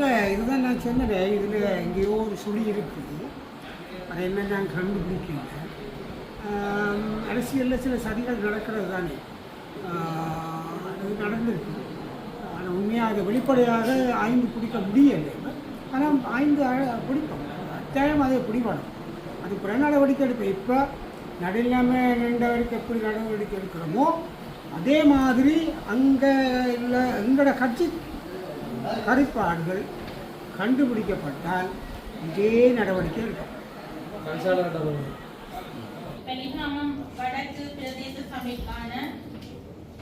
இல்லை இதுதான் நான் சொன்னேன் இதில் எங்கேயோ ஒரு சுழி இருக்குது. அதை என்ன நான் கண்டுபிடிக்கல. அரசியலில் சில சதிகள் நடக்கிறது தானே. அது நடந்திருக்கு. ஆனால் உண்மையாக அதை வெளிப்படையாக ஆய்ந்து பிடிக்க முடியலை. ஆனால் ஆய்ந்து பிடிப்போம். அத்தியாயம் அதை பிடிவாடும் அது புற நடவடிக்கை எடுப்போம். இப்போ நடுநிலைமை நின்றவருக்கு எப்படி நடவடிக்கை எடுக்கிறோமோ அதே மாதிரி அங்கே இல்லை எங்களோட கட்சி கருப்பாடுகள் கண்டுபிடிக்கப்பட்டால் இதே நடவடிக்கை கலிகாமம் வடக்கு பிரதேச சபைக்கான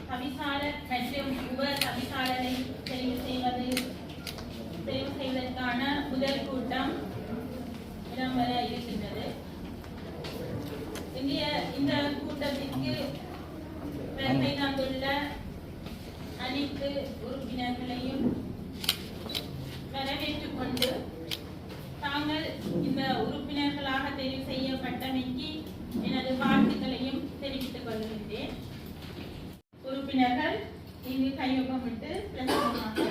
தவிசாளர் மற்றும் உப தவிசாளரை தெரிவு செய்வது தெரிவு செய்வதற்கான முதல் கூட்டம் இடம்பெற இருக்கின்றது. இந்திய இந்த கூட்டத்திற்கு தந்துள்ள அனைத்து உறுப்பினர்களையும் வரவேற்றுக் கொண்டு தாங்கள் இந்த உறுப்பினர்களாக தெரிவு செய்யப்பட்டமைக்கு எனது வாழ்த்துக்களையும் தெரிவித்துக் கொள்கின்றேன். உறுப்பினர்கள் இங்கு கையொப்பமிட்டு பிரசன்னமாக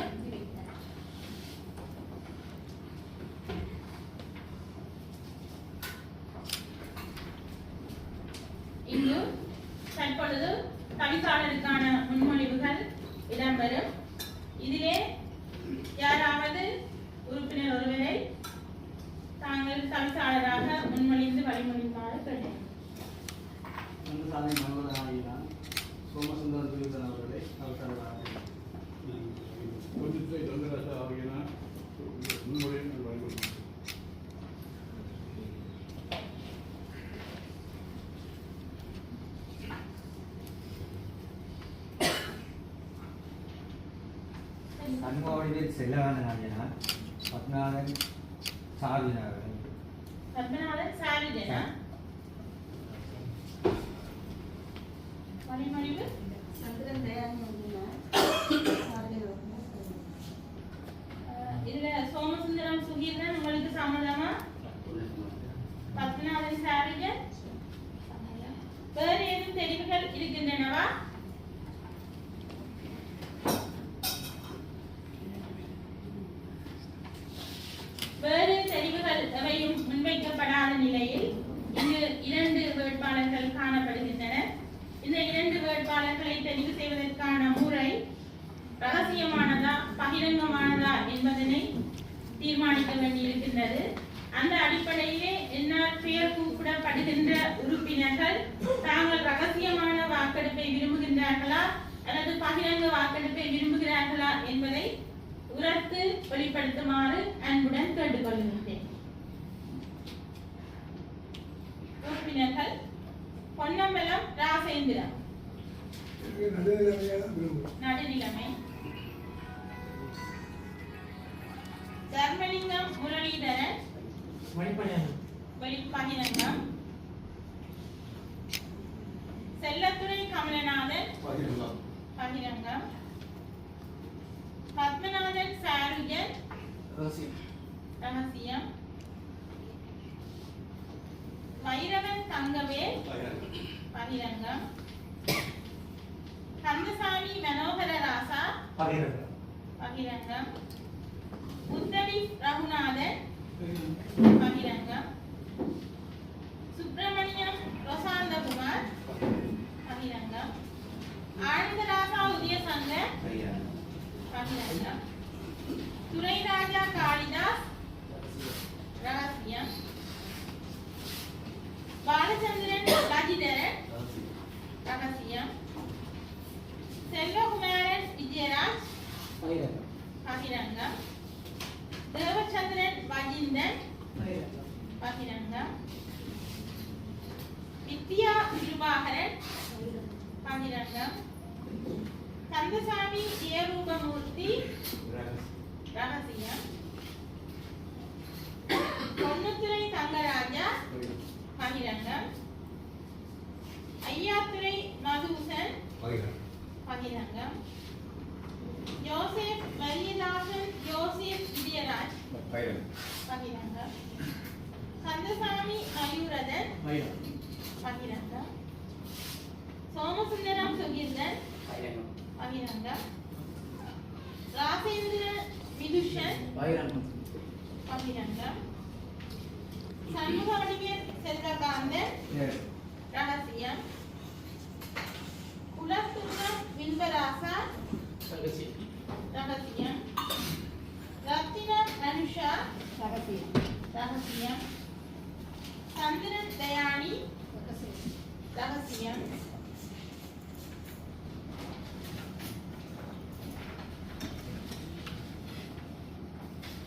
இங்கு தற்பொழுது தவிசாளருக்கான முன்மொழிவுகள் இடம்பெறும். நாயனார் பத்மநாதன் சார்பினார்? பத்மநாதன் சாரிஜனா வழிமொழிவு அஹ், இதுல சோமசுந்தரம் சுகீர்தன் உங்களுக்கு சம்மதமா? பத்மநாதன் சாரிஜன் வேறு ஏதும் தெரிவுகள் இருக்கின்றனவா வேறு தெரிவுகள் எவையும் முன்வைக்கப்படாத நிலையில் இங்கு இரண்டு வேட்பாளர்கள் காணப்படுகின்றனர் இந்த இரண்டு வேட்பாளர்களை தெரிவு செய்வதற்கான முறை ரகசியமானதா பகிரங்கமானதா என்பதனை தீர்மானிக்க வேண்டியிருக்கின்றது. அந்த அடிப்படையிலே என்னால் பெயர் கூப்பிடப்படுகின்ற உறுப்பினர்கள் தாங்கள் ரகசியமான வாக்கெடுப்பை விரும்புகின்றார்களா அல்லது பகிரங்க வாக்கெடுப்பை விரும்புகிறார்களா என்பதை உரத்து வெளிப்படுத்துமாறு அன்புடன் கேட்டுக்கொள்கின்றேன். உறுப்பினர்கள் பொன்னம்பலம் ராசேந்திரன் நடுநிலைமை தர்மலிங்கம் முரளிதரன் வெளிப்பகிரங்கம் செல்லத்துறை கமலநாதன் பகிரங்கம் பத்மநாதன் சாருஜன் ரகசியம் வைரவன் தங்கவேல். பகிரங்கம். கந்தசாமி மனோகர ராசா. பகிரங்கம். உத்தரி ரகுநாதன். பகிரங்கம். சுப்பிரமணியம் பிரசாந்தகுமார். பகிரங்கம். ஆனந்தராசா உதயசங்கர் பகிரங்கம் துரைராஜா காளிதாஸ் ரகசியம் பாலச்சந்திரன் ரஜிதரன் ரகசியம் செல்வகுமாரன் விஜயராஜ் பகிரங்கம் தேவச்சந்திரன் வஜிந்தன் பகிரங்கம் வித்யா கிருபாகரன் பகிரங்கம் கந்தசாமி ஜெயரூபமூர்த்தி ரகசியம் பொன்னுத்துறை தங்கராஜா பகிரங்கம் ஐயாத்துறை மதுசன் பகிரங்கம் யோசேப் மரியதாசன் யோசேப் விஜயராஜ் பகிரங்கம் கந்தசாமி மயூரதன் பகிரங்கம் சோமசுந்தரம் சுகீர்தன் பகிரங்கம் ராசேந்திர விதுஷன். பகிரங்கம் சண்முக வடிவேல் செல்வகாந்தன் ஏழு ரகசியம் குலத்துங்கம் வில்வராசா ரகசியம் ரகசியம் ரத்தின அனுஷா ரகசியம் ரகசியம் சந்திரன் தயானி ரகசியம்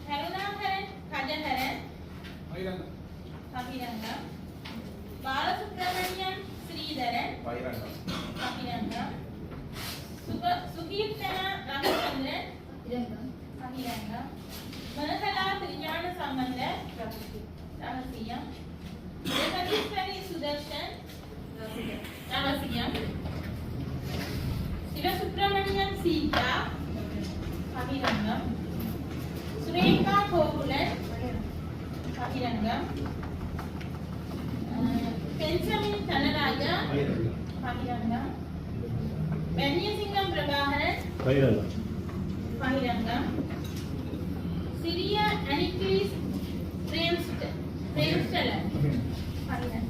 கருணாகரன் கஜகரன் பகிரங்கம் பகிரங்கம் பாலசுப்ரமணியன் ஸ்ரீதரன் பகிரங்கம் பகிரங்கம் சுக சுகீர்த்தனா ரவிச்சந்திரன் பகிரங்கம் மனகலா திருஞான சம்பந்த ரகசியம் ஜெகதீஸ்வரி சுதர்ஷன் ரகசியம் சிவசுப்பிரமணியன் சீதா பகிரங்கம் சுரேகா கோகுலன் பகிரங்கம். பென்சமின் தனராஜா பகிரங்கம். பென்யசிங்கம் பிரபாகரன். பகிரங்கம் சிறிய அனிக்ரிஸ் பிரேம்ஸ்ட பிரேம்ஸ்டலர் பகிரங்கம்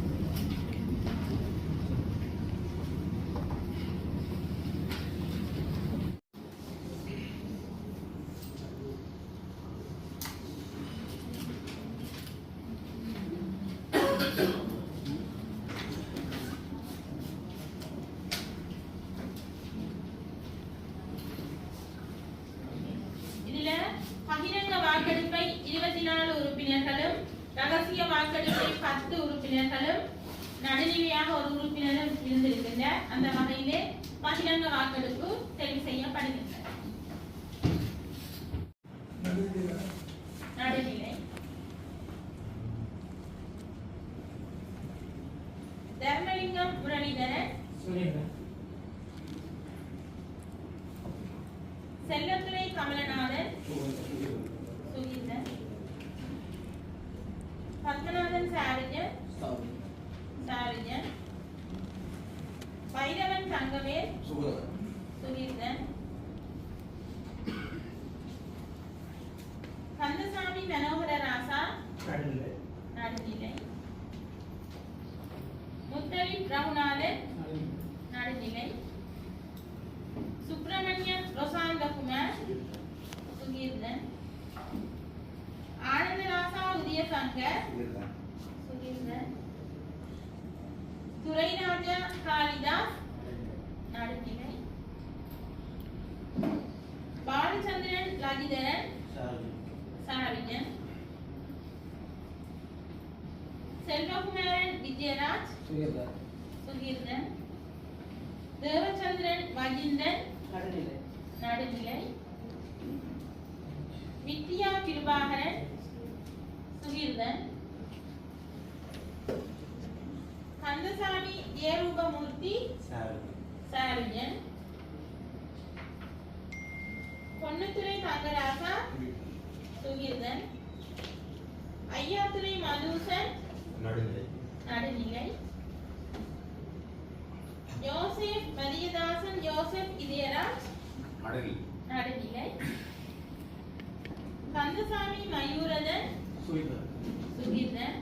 இதுல பகிரங்க வாக்கெடுப்பை இருபத்தி நாலு உறுப்பினர்களும் ரகசிய வாக்கெடுப்பை பத்து உறுப்பினர்களும் நடுநிலையாக ஒரு உறுப்பினரும் இருந்திருக்கின்ற அந்த வகையிலே பகிரங்க வாக்கெடுப்பு தெரிவு செய்யப்படுகின்றன நடுநிலை. தர்மலிங்கம் முரளிதரன் செல்லத்துறை கமலநாதன் சுகீந்தன் பத்மநாதன் சாரிஜன் பைரவன் தங்கவேல் சுகுதவன் சுகீந்தன் கந்தசாமி மனோகர ராசா நடுநிலை நடுநிலை முத்தரி ரகுநாதன் நடுநிலை சுப்பிரமணியன் ரொசாந்தகுமார் சுகீர்தன் ஆனந்தராசா உதயசங்கர் சுகிர்தான் சுகீர்தன் துரைராஜா காளிதாஸ் நடுநிலை லகிதரன் சாரிஜன் செல்வகுமாரன் விஜயராஜ் சுகீர்தான் தேவச்சந்திரன் வஜிந்தன் நடுநிலை. வித்யா கிருபாகரன். சுகீர்தன் கந்தசாமி ஜெயரூபமூர்த்தி சாரி சாரிஜன் பொன்னுத்துறை தங்கராசா சுகீர்தன் ஐயாத்துறை மதுசன் நடுநிலை. நடுநிலை. யோசேப் மதியதாசன் யோசேப் இதயராஜ் நடுநிலை. கந்தசாமி மயூரதன் சுகீர்தான் சுகீர்தன்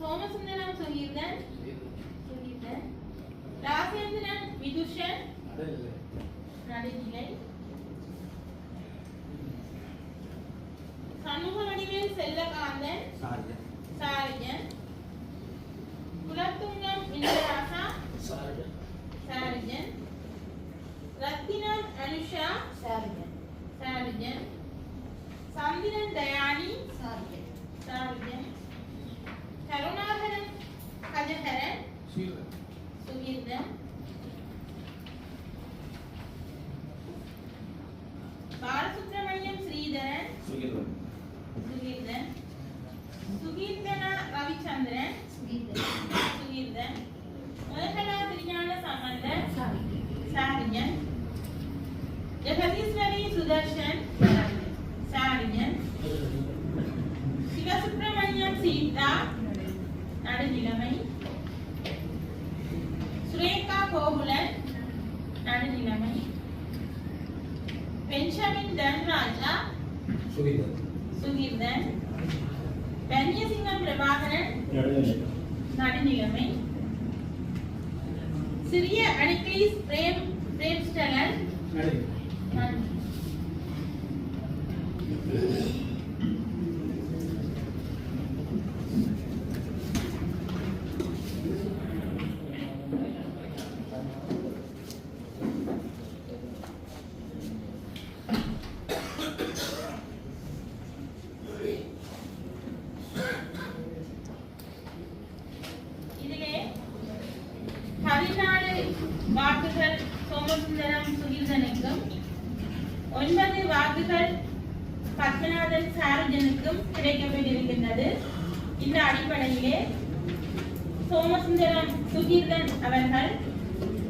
சோமசுந்தரம் சுகீர்தன் சுகீர்தன் ராசேந்திரன் விதுஷன் நடுநிலை சண்முக வடிவேல் செல்லகாந்தன். சாரிஜன் குலத்துங்கம் சாரஜன் சாரிஜன் ரத்தினம் அனுஷா. சாரிஜன் சாரிஜன் சந்திரன் தயானி. சாரிஜன் கருணாகரன் கஜகரன். சுகீர்தான் சுகீர்தன் பாலசுப்ரமணியம் ஸ்ரீதரன் சுகிர்தான் சுகீர்தன் சுகீர்தனா ரவிச்சந்திரன் சுகீர்தன் சுகீர்தன் முதகலா திருஞான சம்பந்தன் சாரிஜன் சாரிஜன் ஜெகதீஸ்வரி சுதர்ஷன் சாரிஜன் சிவசுப்பிரமணியம் சீதா நடுநிலைமை நடுநிலைமை தன்ராஜா சுகிதர் சுகீர்தன் பன்னியசிங்கம் பிரபாகரன் நடுநிலைமை சிறிய அடிக்கலிஸ் பிரேம் பிரேம்ஸ்டலன் நன்றி இதிலே பதினாலு வாக்குகள் சோமசுந்தரம் சுகீர்தனுக்கும் ஒன்பது வாக்குகள் பத்மநாதன் சாரஜனுக்கும் கிடைக்கப்பட்டிருக்கின்றது இந்த அடிப்படையிலே சோமசுந்தரம் சுகீர்தன் அவர்கள்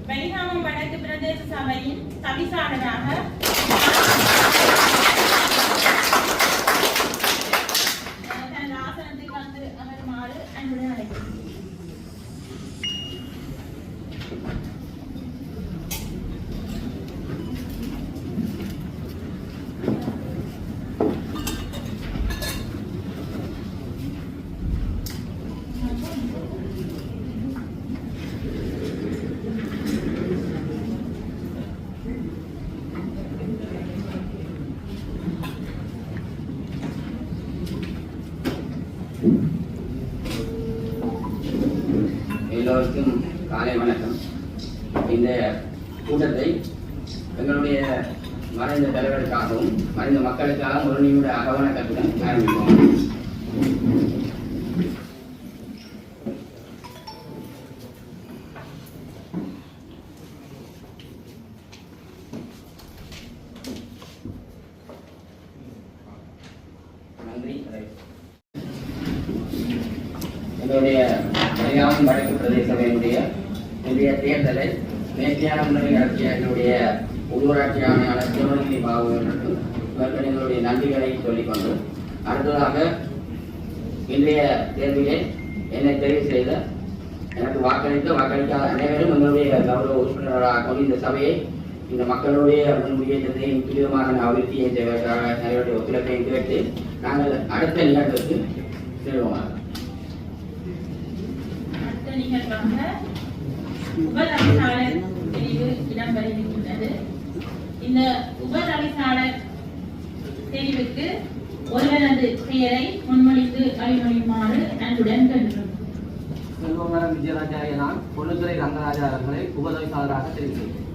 வெளிகாமம் வடக்கு பிரதேச சபையின் தவிசாளராக எங்களுடைய மலையாளம் வடக்கு பிரதேச சபையினுடைய இன்றைய தேர்தலை நேர்த்தியான முறையில் நடத்திய எங்களுடைய உள்ளூராட்சி ஆணையாளர் சிவனகிரி பாபு அவர்களுக்கும் இவர்கள் எங்களுடைய நன்றிகளை சொல்லிக்கொண்டு அடுத்ததாக இன்றைய தேர்விலே என்னை தெரிவு செய்த எனக்கு வாக்களித்த வாக்களிக்காத அனைவரும் எங்களுடைய கௌரவ உறுப்பினர்களாக கொண்டு இந்த சபையை இந்த மக்களுடைய முன்முடியேற்றத்தையும் துரிதமாக அபிவிருத்தியை செய்வதற்காக நிறைய ஒத்துழைப்பையும் கேட்டு நாங்கள் அடுத்த நிகழ்வுக்கு செல்வோம் நிகழ்வாக உபதவிசாளர் தெரிவு இடம்பெறுகின்றது இந்த உபதவிசாளர் தெரிவுக்கு ஒருவரது பெயரை முன்மொழித்து அறிமொழியுமாறு அன்புடன் கேட்கிறோம் செல்வமரம் விஜயராஜா நான் பொன்னுத்துறை ரங்கராஜா அவர்களை உபதவிசாளராக தெரிவிக்கிறேன்.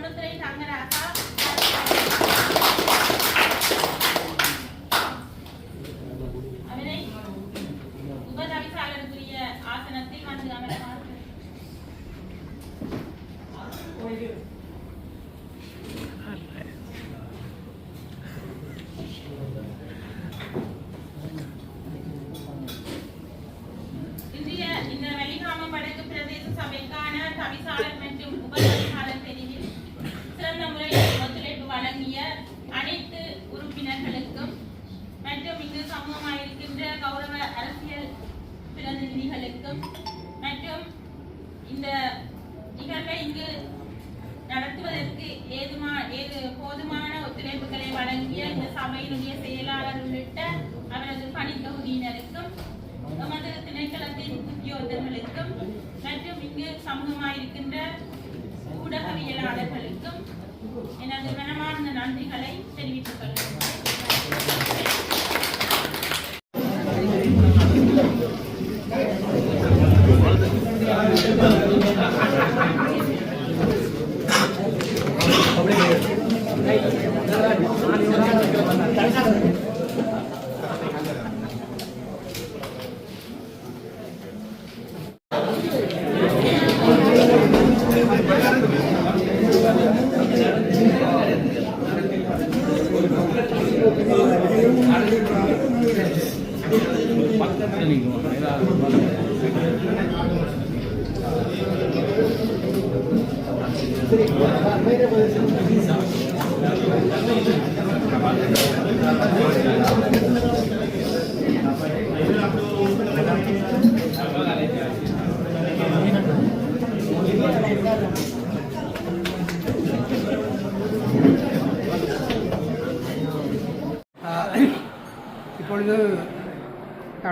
म्हणून तरी सांगणार असा பிரதிநிதிகளுக்கும் மற்றும் இந்த நிகழ்வை இங்கு நடத்துவதற்கு ஏதுமா ஏது போதுமான ஒத்துழைப்புகளை வழங்கிய இந்த சபையினுடைய செயலாளர் உள்ளிட்ட அவரது பணித்தொகுதியினருக்கும் எமது திணைக்களத்தின் உத்தியோகர்களுக்கும் மற்றும் இங்கு சமூகமாயிருக்கின்ற ஊடகவியலாளர்களுக்கும் எனது மனமார்ந்த நன்றிகளை தெரிவித்துக் கொள்கிறேன்.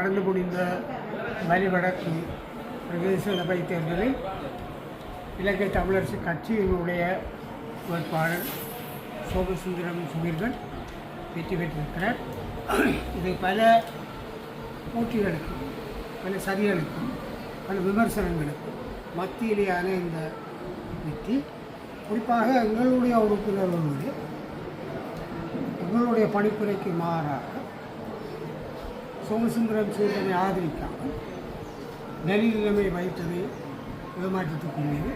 நடந்து முடிந்த வழிவடக்கு பிரதேச சபை தேர்தலில் இலங்கை தமிழரசு கட்சியினுடைய வேட்பாளர் சோமசுந்தரம் சுமீர்கள் வெற்றி பெற்றிருக்கிறார். இது பல போட்டிகளுக்கும் பல சரிகளுக்கும் பல விமர்சனங்களுக்கும் மத்தியிலேயான இந்த வெற்றி. குறிப்பாக எங்களுடைய உறுப்பினர்களுடைய எங்களுடைய பணிப்புரைக்கு மாறாக சோமசுந்தரம் சூரியனை ஆதரிக்காமல் நெறிநிலைமை வைத்ததை ஏமாற்றத்துக்குரியது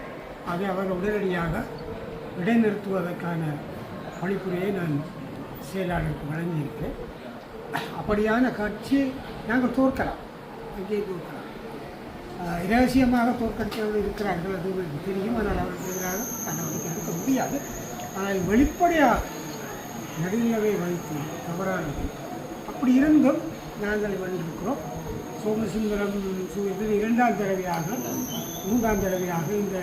அதை அவர் உடனடியாக இடைநிறுத்துவதற்கான பணிப்புரையை நான் செயலாளருக்கு வழங்கியிருக்கேன் அப்படியான கட்சி நாங்கள் தோற்கலாம். அங்கே தோற்கலாம்? இரகசியமாக தோற்கடித்தவர்கள் இருக்கிறார்கள் அது உங்களுக்கு தெரியும். ஆனால் அவர்களுக்கு எதிராக நடவடிக்கை எடுக்க முடியாது. ஆனால் வெளிப்படையாக நடுநிலவை வைத்து தவறானது. அப்படி இருந்தும் நாங்கள் வந்திருக்கிறோம் சோமசுந்தரம் சு- இது இரண்டாம் தடவையாக மூன்றாம் தடவையாக இந்த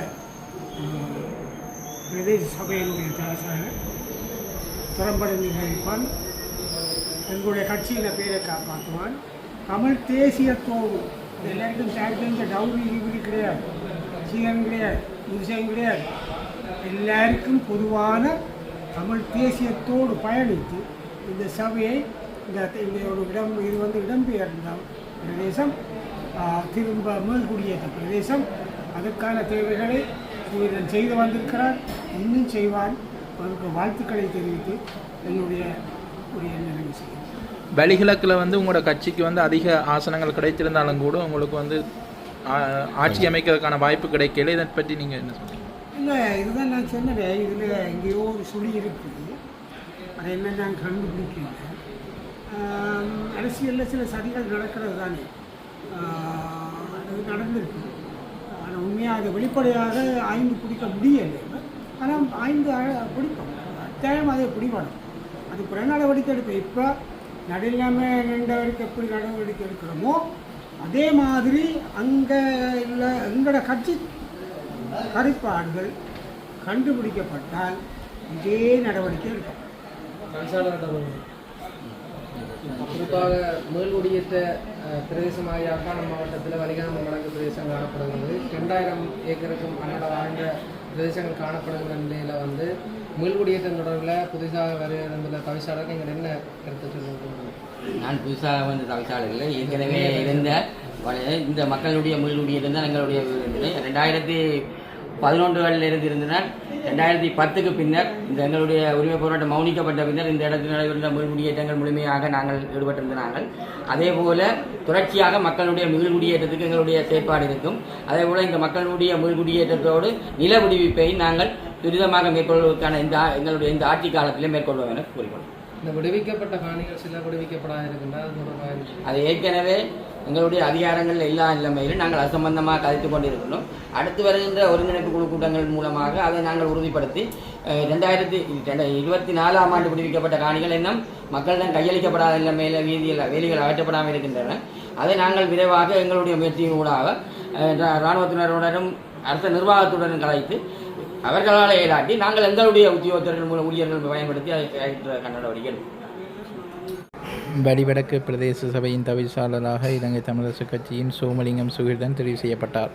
பிரதேச சபையினுடைய தரசாக திறம்பட நிகழ்ப்பான் எங்களுடைய கட்சியின் பேரை காப்பாற்றுவான். தமிழ் தேசியத்தோடு எல்லாருக்கும் எல்லாருக்கும் இந்த டவுரி இப்படி கிடையாது. சீரன் கிடையாது. விஷயம் கிடையாது. எல்லாருக்கும் பொதுவான தமிழ் தேசியத்தோடு பயணித்து இந்த சபையை இந்த ஒரு இடம் இது வந்து இடம்பெயர்ந்த பிரதேசம். திரும்ப மேல்குடியேற்ற பிரதேசம். அதற்கான தேவைகளை சூரியன் செய்து வந்திருக்கிறார். இன்னும் செய்வான் அவருக்கு வாழ்த்துக்களை தெரிவித்து என்னுடைய உரிய நிறைவு செய்கிறேன். வலிகிழக்கில் வந்து உங்களோட கட்சிக்கு வந்து அதிக ஆசனங்கள் கிடைத்திருந்தாலும் கூட உங்களுக்கு வந்து ஆட்சி அமைக்கிறதுக்கான வாய்ப்பு கிடைக்கல. இதை பற்றி நீங்கள் என்ன சொல்றீங்க? இல்லை இதுதான் நான் சொன்னேன். இதில் எங்கேயோ ஒரு சுழி இருக்குது. அதை என்ன நான் கண்டுபிடிக்கல. ஆம், அரசியலில் சில சதிகள் நடக்கிறது தானே. அது நடந்திருக்கு. ஆனால் உண்மையாக அதை வெளிப்படையாக ஆய்ந்து பிடிக்க முடியலை. ஆனால் ஆய்ந்து அழ- பிடிப்போம். கட்டாயம் அதை பிடிபடும் அது புற நடவடிக்கை எடுப்போம் இப்போ நடுநிலைமை நின்றவருக்கு எப்படி நடவடிக்கை எடுக்கிறோமோ அதே மாதிரி அங்கே இல்லை எங்களோட கட்சி கருப்பாடுகள் கண்டுபிடிக்கப்பட்டால் இதே நடவடிக்கை எடுக்கும். குறிப்பாக மேல்குடியேற்ற பிரதேசமாக யாழ்ப்பாணம் மாவட்டத்தில் வலிகாமம் வழங்கு பிரதேசம் காணப்படுகிறது. ரெண்டாயிரம் ஏக்கருக்கும் பன்னெண்டு வாழ்ந்த பிரதேசங்கள் காணப்படுகிற நிலையில் வந்து மேல்குடியேற்றம் தொடர்பில் புதுசாக வருகிற தவிசாளர் நீங்கள் என்ன கருத்து சொல்லுங்கள் நான் புதுசாக வந்து தவிசாளர்கள் ஏற்கனவே இருந்த இந்த மக்களுடைய முயலுடைய தான் எங்களுடைய ரெண்டாயிரத்தி பதினொன்றுகளில் இருந்து இருந்தனர் ரெண்டாயிரத்தி பத்துக்கு பின்னர் இந்த எங்களுடைய உரிமை போராட்டம் மௌனிக்கப்பட்ட பின்னர் இந்த இடத்தில் நடைபெற்ற மீள்குடியேற்றங்கள் முழுமையாக நாங்கள் ஈடுபட்டிருந்த நாங்கள் அதே போல தொடர்ச்சியாக மக்களுடைய மீள்குடியேற்றத்துக்கு எங்களுடைய செயற்பாடு இருக்கும். அதே போல இந்த மக்களுடைய மீள்குடியேற்றத்தோடு நில விடுவிப்பை நாங்கள் துரிதமாக மேற்கொள்வதற்கான இந்த எங்களுடைய இந்த ஆட்சி காலத்திலே மேற்கொள்வோம் என கூறிக்கொள்கிறோம். இந்த விடுவிக்கப்பட்ட காணிகள் சில விடுவிக்கப்படாத இருக்கின்றது அது ஏற்கனவே எங்களுடைய அதிகாரங்கள் எல்லா நிலைமையிலும் நாங்கள் அசம்பந்தமாக கதைத்து கொண்டிருக்கிறோம் அடுத்து வருகின்ற ஒருங்கிணைப்பு குழு கூட்டங்கள் மூலமாக அதை நாங்கள் உறுதிப்படுத்தி ரெண்டாயிரத்தி இருபத்தி நாலாம் ஆண்டு விடுவிக்கப்பட்ட காணிகள் இன்னும் மக்களிடம் கையளிக்கப்படாத நிலைமையில் வீதியில் வேலிகள் அகற்றப்படாமல் இருக்கின்றன. அதை நாங்கள் விரைவாக எங்களுடைய முயற்சியின் ஊடாக இராணுவத்தினருடனும் அரச நிர்வாகத்துடனும் கலைத்து அவர்களால் இயலாட்டி நாங்கள் எங்களுடைய உத்தியோகத்தர்கள் மூலம் ஊழியர்கள் பயன்படுத்தி அதை அகற்ற வடிவடக்கு பிரதேச சபையின் தவிசாளராக இலங்கை தமிழரசு கட்சியின் சோமலிங்கம் சுகிர்தன் தெரிவு செய்யப்பட்டார்.